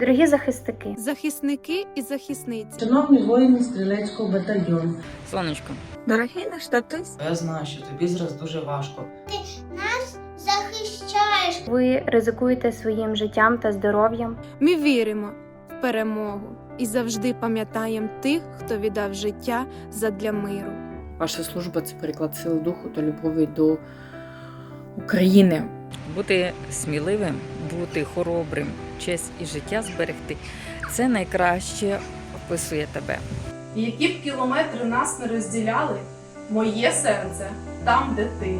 Дорогі захисники, захисники і захисниці. Шановні воїни стрілецького батальйону, Сонечко, Дорогий наш татусь, Я знаю, що тобі зараз дуже важко. Ти нас захищаєш. ви ризикуєте своїм життям та здоров'ям. Ми віримо в перемогу і завжди пам'ятаємо тих, хто віддав життя задля миру. ваша служба це приклад сили духу та любові до України. бути сміливим, бути хоробрим, честь і життя зберегти це найкраще описує тебе. Які б кілометри нас не розділяли, моє серце там, де ти.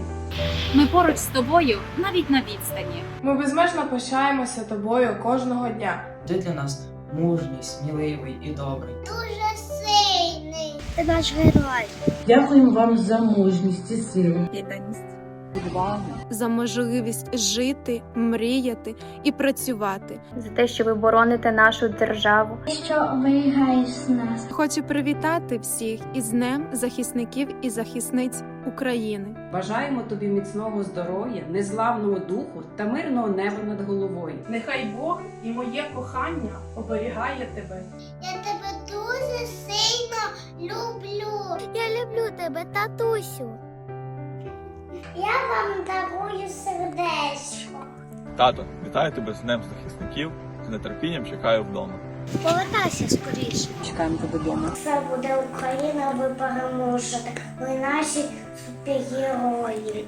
Ми поруч з тобою навіть на відстані. Ми безмежно пишаємося тобою кожного дня. Ти для нас мужній, сміливий і добрий. Дуже сильний. Ти наш герой. дякуємо вам за мужність і силу. Відданість. За можливість жити, мріяти і працювати. за те, що ви бороните нашу державу. Що вигаєш нас. Хочу привітати всіх із Днем захисників і захисниць України. Бажаємо тобі міцного здоров'я, незламного духу та мирного неба над головою. Нехай Бог і моє кохання оберігає тебе. Я тебе дуже сильно люблю. Я люблю тебе, татусю. Я вам дарую сердечко. Тато, вітаю тебе з Днем захисників. З нетерпінням чекаю вдома. Повертайся скоріше. Чекаємо тебе вдома. Це буде Україна, ви переможете. Ви наші супергерої.